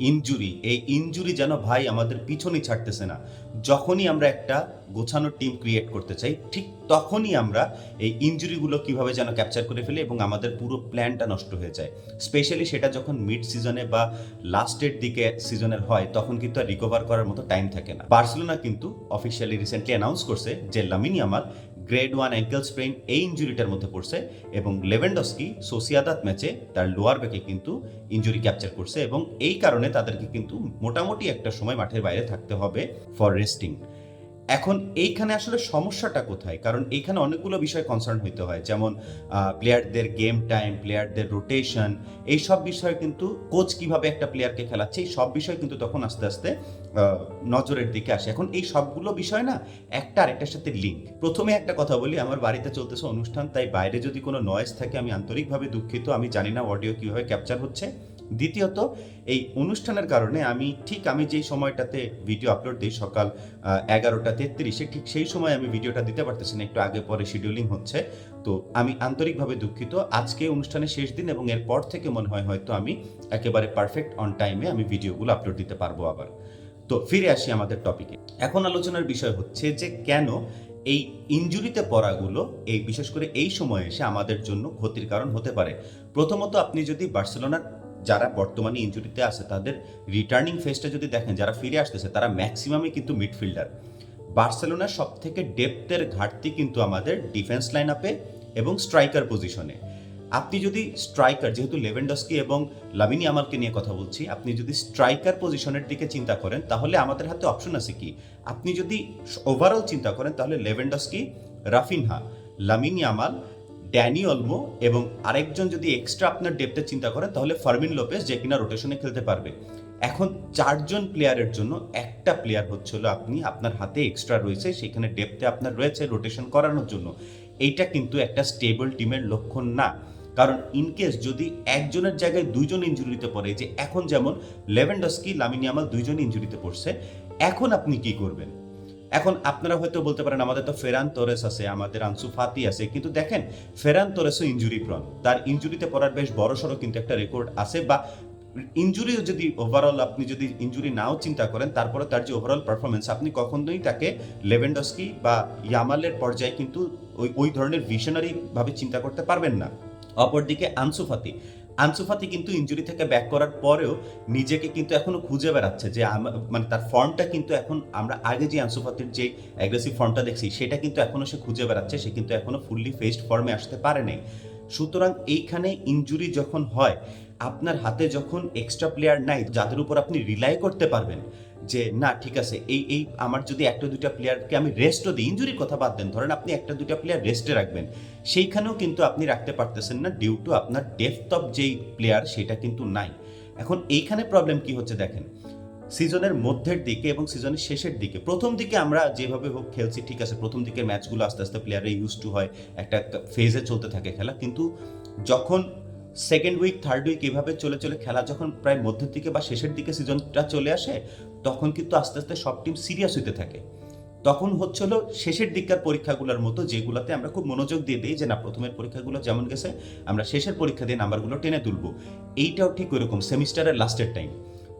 Injury, এই injury যেন ভাই আমাদের পিছনই ছাড়তেছে না। যখনই আমরা একটা গোছানো টিম ক্রিয়েট করতে চাই, ঠিক তখনই আমরা এই ইনজুরিগুলো কীভাবে যেন ক্যাপচার করে ফেলি এবং আমাদের পুরো প্ল্যানটা নষ্ট হয়ে যায়। স্পেশালি সেটা যখন মিড সিজনে বা লাস্টের দিকে সিজনের হয়, তখন কিন্তু আর রিকভার করার মতো টাইম থাকে না। বার্সেলোনা কিন্তু অফিসিয়ালি রিসেন্টলি অ্যানাউন্স করছে যে লামিনি আমার গ্রেড ওয়ান অ্যাঙ্কেল স্প্রেইন এই ইঞ্জুরিটার মধ্যে পড়ছে এবং লেভেন্ডস্কি সোসিয়াদাত ম্যাচে তার লোয়ার ব্যাকে কিন্তু ইঞ্জুরি ক্যাপচার করছে এবং এই কারণে তাদেরকে কিন্তু মোটামুটি একটা সময় মাঠের বাইরে থাকতে হবে ফর রেস্টিং এখন এইখানে আসলে সমস্যাটা কোথায়? কারণ এইখানে অনেকগুলো বিষয় কনসার্ন হইতে হয়। যেমন প্লেয়ারদের গেম টাইম প্লেয়ারদের রোটেশন এই সব বিষয়ে কিন্তু কোচ কীভাবে একটা প্লেয়ারকে খেলাচ্ছে এই সব বিষয় কিন্তু তখন আস্তে আস্তে নজরের দিকে আসে। এখন এই সবগুলো বিষয় না একটা আরেকটার সাথে লিঙ্ক প্রথমে একটা কথা বলি, আমার বাড়িতে চলতেছে অনুষ্ঠান, তাই বাইরে যদি কোনো নয়েজ থাকে, আমি আন্তরিকভাবে দুঃখিত। আমি জানি না অডিও কীভাবে ক্যাপচার হচ্ছে। দ্বিতীয়ত, এই অনুষ্ঠানের কারণে আমি ঠিক আমি যেই সময়টাতে ভিডিও আপলোড দিই সকাল এগারোটা তেত্রিশে, ঠিক সেই সময় আমি ভিডিওটা দিতে পারতেছি না, একটু আগে পরে শিডিউলিং হচ্ছে। তো আমি আন্তরিকভাবে দুঃখিত। আজকে অনুষ্ঠানের শেষ দিন এবং এরপর থেকে মনে হয় হয়তো আমি একেবারে পারফেক্ট অন টাইমে আমি ভিডিওগুলো আপলোড দিতে পারব আবার। তো ফিরে আসি আমাদের টপিকে এখন আলোচনার বিষয় হচ্ছে যে কেন এই ইনজুরিতে পড়াগুলো, এই বিশেষ করে এই সময়ে এসে আমাদের জন্য ক্ষতির কারণ হতে পারে। প্রথমত আপনি যদি বার্সেলোনার যারা বর্তমানে ইনজুরিতে আছে, তাদের রিটার্নিং ফেসটা যদি দেখেন, যারা ফিরে আসতেছে, তারা ম্যাক্সিমামই কিন্তু মিডফিল্ডার বার্সেলোনার সব থেকে ডেপথের ঘাটতি কিন্তু আমাদের ডিফেন্স লাইন আপে এবং স্ট্রাইকার পজিশনে আপনি যদি স্ট্রাইকার যেহেতু লেভেন্ডস্কি এবং লামিনি আমালকে নিয়ে কথা বলছি, আপনি যদি স্ট্রাইকার পজিশনের দিকে চিন্তা করেন, তাহলে আমাদের হাতে অপশন আছে কি? আপনি যদি ওভারঅল চিন্তা করেন, তাহলে Lewandowski Raphinha Lamine Yamal Dani Olmo এবং আরেকজন যদি এক্সট্রা আপনার ডেপথে চিন্তা করেন তাহলে ফার্মিন লোপেস যে কিনা রোটেশনে খেলতে পারবে। এখন চারজন প্লেয়ারের জন্য একটা প্লেয়ার হচ্ছে হলো আপনি, আপনার হাতে এক্সট্রা রয়েছে, সেখানে ডেপথে আপনার রয়েছে রোটেশন করানোর জন্য। এইটা কিন্তু একটা স্টেবল টিমের লক্ষণ না। কারণ ইনকেস যদি একজনের জায়গায় দুইজন ইঞ্জুরিতে পড়ে, যে এখন যেমন লেভেন্ডস্কি লামিনিয়ামাল দুইজন ইঞ্জুরিতে পড়ছে, এখন আপনি কি করবেন? এখন আপনারা হয়তো বলতে পারেন, আমাদের তো ফেরান তোরেস আছে, আমাদের আনসু ফাতি আছে, কিন্তু দেখেন, ফেরান তোরেসও ইঞ্জুরি প্রন তার ইঞ্জুরিতে পড়ার বেশ বড় সড়ো কিন্তু একটা রেকর্ড আছে, বা ইঞ্জুরিও যদি ওভারঅল আপনি যদি ইঞ্জুরি নাও চিন্তা করেন, তারপরে তার যে ওভারঅল পারফরমেন্স আপনি কখনোই তাকে লেভেন্ডস্কি বা ইয়ামালের পর্যায়ে কিন্তু ওই ওই ধরনের ভিশনারি ভাবে চিন্তা করতে পারবেন না। অপরদিকে আনসুফাতি আনসুফাতি কিন্তু ইঞ্জুরি থেকে ব্যাক করার পরেও নিজেকে কিন্তু এখনও খুঁজে বেড়াচ্ছে যে মানে তার ফর্মটা কিন্তু এখন আমরা আগে যে আনসুফাতির যে অ্যাগ্রেসিভ ফর্মটা দেখছি, সেটা কিন্তু এখনও সে খুঁজে বেড়াচ্ছে, সে কিন্তু এখনও ফুললি ফেসড ফর্মে আসতে পারে নাই। সুতরাং এইখানে ইঞ্জুরি যখন হয়, আপনার হাতে যখন এক্সট্রা প্লেয়ার নাই, যাদের উপর আপনি রিলাই করতে পারবেন যে, না, ঠিক আছে, এই এই আমার যদি একটা দুটা প্লেয়ারকে আমি রেস্টও দিই ইঞ্জুরির কথা বাদ দেন, ধরেন আপনি একটা দুটা প্লেয়ার রেস্টে রাখবেন, সেইখানেও কিন্তু আপনি রাখতে পারতেছেন না ডিউ টু আপনার ডেপথ অফ যেই প্লেয়ার সেটা কিন্তু নাই। এখন এইখানে প্রবলেম কি হচ্ছে দেখেন সিজনের মধ্যের দিকে এবং সিজনের শেষের দিকে, প্রথম দিকে আমরা যেভাবে হোক খেলছি, ঠিক আছে, প্রথম দিকের ম্যাচগুলো আস্তে আস্তে প্লেয়ারে ইউজ টু হয়, একটা ফেজে চলতে থাকে খেলা, কিন্তু যখন সেকেন্ড উইক থার্ড উইক এভাবে চলে চলে খেলা যখন প্রায় মধ্যের দিকে বা শেষের দিকে সিজনটা চলে আসে তখন কিন্তু আস্তে আস্তে সব টিম সিরিয়াস হইতে থাকে। তখন হচ্ছিল শেষের দিককার পরীক্ষাগুলোর মতো যেগুলোতে আমরা খুব মনোযোগ দিয়ে দিই যে, না, প্রথমের পরীক্ষাগুলো যেমন গেছে, আমরা শেষের পরীক্ষা দিয়ে নাম্বারগুলো টেনে তুলবো। এইটাও ঠিক ওইরকম সেমিস্টারের লাস্টের টাইম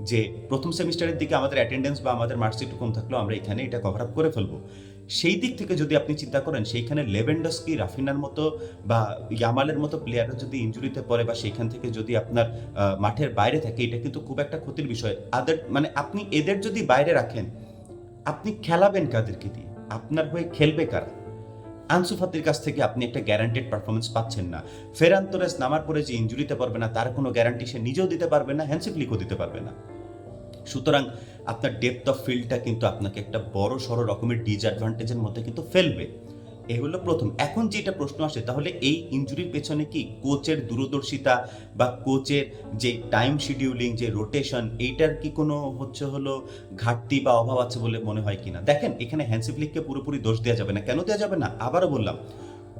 যে, প্রথম সেমিস্টারের দিকে আমাদের অ্যাটেন্ডেন্স বা আমাদের মার্কশিট কম থাকলেও আমরা এখানে এটা কভার আপ করে ফেলব। সেই দিক থেকে যদি আপনি চিন্তা করেন, সেইখানে লেভেন্ডস্কি রাফিনার মতো বা ইয়ামালের মতো প্লেয়াররা যদি ইঞ্জুরিতে পড়ে বা সেইখান থেকে যদি আপনার মাঠের বাইরে থাকে, এটা কিন্তু খুব একটা ক্ষতির বিষয়। আদার মানে আপনি এদের যদি বাইরে রাখেন, আপনি খেলাবেন কাদেরকে দিয়ে? আপনার হয়ে খেলবে কারা? আনসু ফাতির কাছ থেকে আপনি একটা গ্যারান্টেড পারফরমেন্স পাচ্ছেন না। ফেরান তোরেস নামার পরে যে ইঞ্জুরিতে পারবে না, তার কোনো গ্যারান্টি সে নিজেও দিতে পারবে না হ্যান্ডসিপ লিখও দিতে পারবে না। সুতরাং আপনার ডেপথ অফ ফিল্ডটা কিন্তু আপনাকে একটা বড় সড়ো রকমের ডিসঅ্যাডভান্টেজের মধ্যে কিন্তু ফেলবে। এই হলো প্রথম। এখন যেটা প্রশ্ন আসে, তাহলে এই ইনজুরির পেছনে কি কোচের দূরদর্শিতা বা কোচের যে টাইম শিডিউলিং যে রোটেশন এইটার কি কোনো হচ্ছে হলো ঘাটতি বা অভাব আছে বলে মনে হয় কিনা? দেখেন, এখানে হ্যান্সিপ লিগকে পুরোপুরি দোষ দেওয়া যাবে না। কেন দেওয়া যাবে না? আবারও বললাম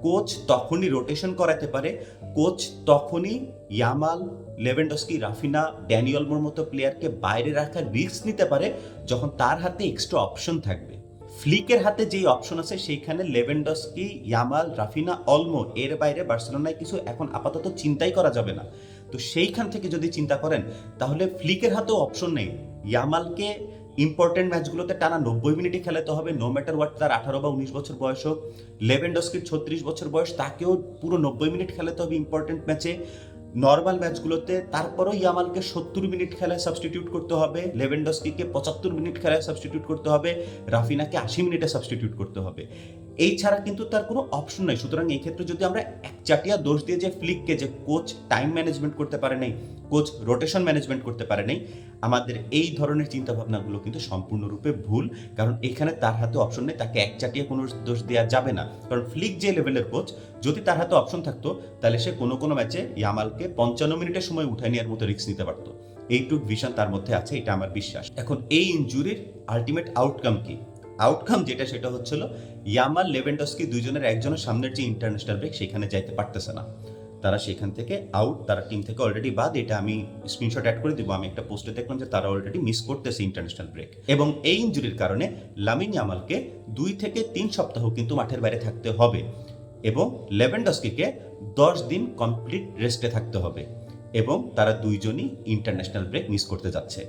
কোচ তখনই রোটেশন করাতে পারে। কোচ তখনই ইয়ামাল লেভেন্ডস্কি, রাফিনা ড্যানিয়লমোর মতো প্লেয়ারকে বাইরে রাখার রিস্ক নিতে পারে, যখন তার হাতে এক্সট্রা অপশন থাকবে। ফ্লিকের হাতে যেই অপশন আছে, সেইখানে লেভেন্ডস্কি, ইয়ামাল, রাফিনা অলমো এর বাইরে বার্সেলোনায় কিছু এখন আপাতত চিন্তাই করা যাবে না। তো সেইখান থেকে যদি চিন্তা করেন, তাহলে ফ্লিকের হাতেও অপশন নেই। ইয়ামালকে ইম্পর্টেন্ট ম্যাচগুলোতে টানা নব্বই মিনিটে খেলাতে হবে। নো ম্যাটার হোয়াট তার আঠারো বা উনিশ বছর বয়স হোক। লেভেন্ডস্কির ছত্রিশ বছর বয়স, তাকেও পুরো নব্বই মিনিট খেলাতে হবে ইম্পর্টেন্ট ম্যাচে নর্মাল ম্যাচগুলোতে তারপরও ইয়ামালকে সত্তর মিনিট খেলায় সাবস্টিটিউট করতে হবে। লেভেন্ডস্কিকে পঁচাত্তর মিনিট খেলায় সাবস্টিটিউট করতে হবে। রাফিনাকে আশি মিনিটে সাবস্টিটিউট করতে হবে। এই ছাড়া কিন্তু তার কোনো অপশন নাই। সুতরাং এই ক্ষেত্রে যদি আমরা একচাটিয়া দোষ দিয়ে যে ফ্লিককে যে কোচ টাইম ম্যানেজমেন্ট করতে পারে নাই কোচ রোটেশন ম্যানেজমেন্ট করতে পারে নাই, আমাদের এই ধরনের চিন্তাভাবনাগুলো কিন্তু সম্পূর্ণরূপে ভুল। কারণ এখানে তার হাতে অপশন নেই, তাকে একচাটিয়া কোনো দোষ দেওয়া যাবে না। কারণ ফ্লিক যে লেভেলের কোচ যদি তার হাতে অপশন থাকতো, তাহলে সে কোনো কোনো ম্যাচে ইয়ামালকে পঞ্চান্ন মিনিটের সময় উঠায় নেওয়ার মতো রিস্ক নিতে পারতো। এইটুক ভিশন তার মধ্যে আছে, এটা আমার বিশ্বাস। এখন এই ইনজুরির আলটিমেট আউটকাম কি? আউটকাম যেটা সেটা হচ্ছিল, ইয়ামাল লেভেন্ডস্কি দুইজনের একজনের সামনের যে ইন্টারন্যাশনাল ব্রেক সেখানে যাইতে পারতেছে না। তারা সেখান থেকে আউট তারা টিম থেকে অলরেডি বাদ, এটা আমি স্ক্রিনশট অ্যাড করে দিব, আমি একটা পোস্টে দেখলাম যে তারা অলরেডি মিস করতেছে ইন্টারন্যাশনাল ব্রেক এবং এই ইঞ্জুরির কারণে লামিন ইয়ামালকে দুই থেকে তিন সপ্তাহ কিন্তু মাঠের বাইরে থাকতে হবে এবং লেভেন্ডস্কিকে দশ দিন কমপ্লিট রেস্টে থাকতে হবে এবং তারা দুইজনই ইন্টারন্যাশনাল ব্রেক মিস করতে যাচ্ছে।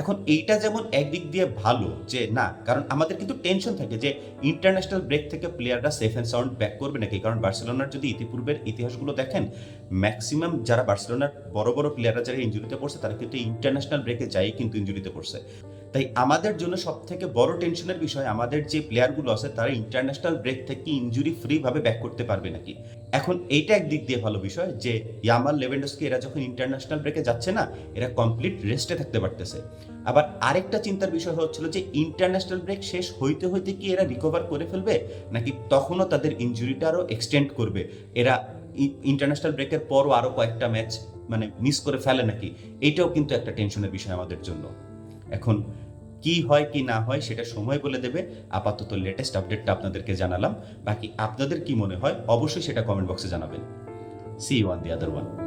এখন এইটা যেমন একদিক দিয়ে ভালো যে না, কারণ আমাদের কিন্তু টেনশন থাকে যে ইন্টারন্যাশনাল ব্রেক থেকে প্লেয়াররা সেফ অ্যান্ড সাউন্ড ব্যাক করবে নাকি? কারণ বার্সেলোনার যদি ইতিপূর্বের ইতিহাসগুলো দেখেন ম্যাক্সিমাম যারা বার্সেলোনার বড় বড় প্লেয়াররা যারা ইঞ্জুরিতে পড়ছে, তারা কিন্তু ইন্টারন্যাশনাল ব্রেকে যাই কিন্তু ইঞ্জুরিতে পড়ছে। তাই আমাদের জন্য সব থেকে বড় টেনশনের বিষয় আমাদের যে প্লেয়ারগুলো আছে তারা ইন্টারন্যাশনাল ব্রেক থেকে ইঞ্জুরি ফ্রি ভাবে ব্যাক করতে পারবে নাকি? এখন এইটা একদিক দিয়ে ভালো বিষয় যে ইয়ামাল লেভেন্ডস্কি এরা যখন ইন্টারন্যাশনাল ব্রেকে যাচ্ছে না, এরা কমপ্লিট রেস্টে থাকতে পারতেছে। আবার আরেকটা চিন্তার বিষয় হচ্ছিল যে ইন্টারন্যাশনাল ব্রেক শেষ হইতে হইতে কি এরা রিকভার করে ফেলবে, নাকি তখনও তাদের ইঞ্জুরিটা আরও এক্সটেন্ড করবে? এরা ইন্টারন্যাশনাল ব্রেকের পরও আরও কয়েকটা ম্যাচ মানে মিস করে ফেলে নাকি? এটাও কিন্তু একটা টেনশনের বিষয় আমাদের জন্য। এখন কি হয়, কি না হয় সেটা সময় বলে দেবে। আপাতত লেটেস্ট আপডেটটা আপনাদেরকে জানালাম। বাকি আপনাদের কি মনে হয়, অবশ্যই সেটা কমেন্ট বক্সে জানাবেন। See one the other one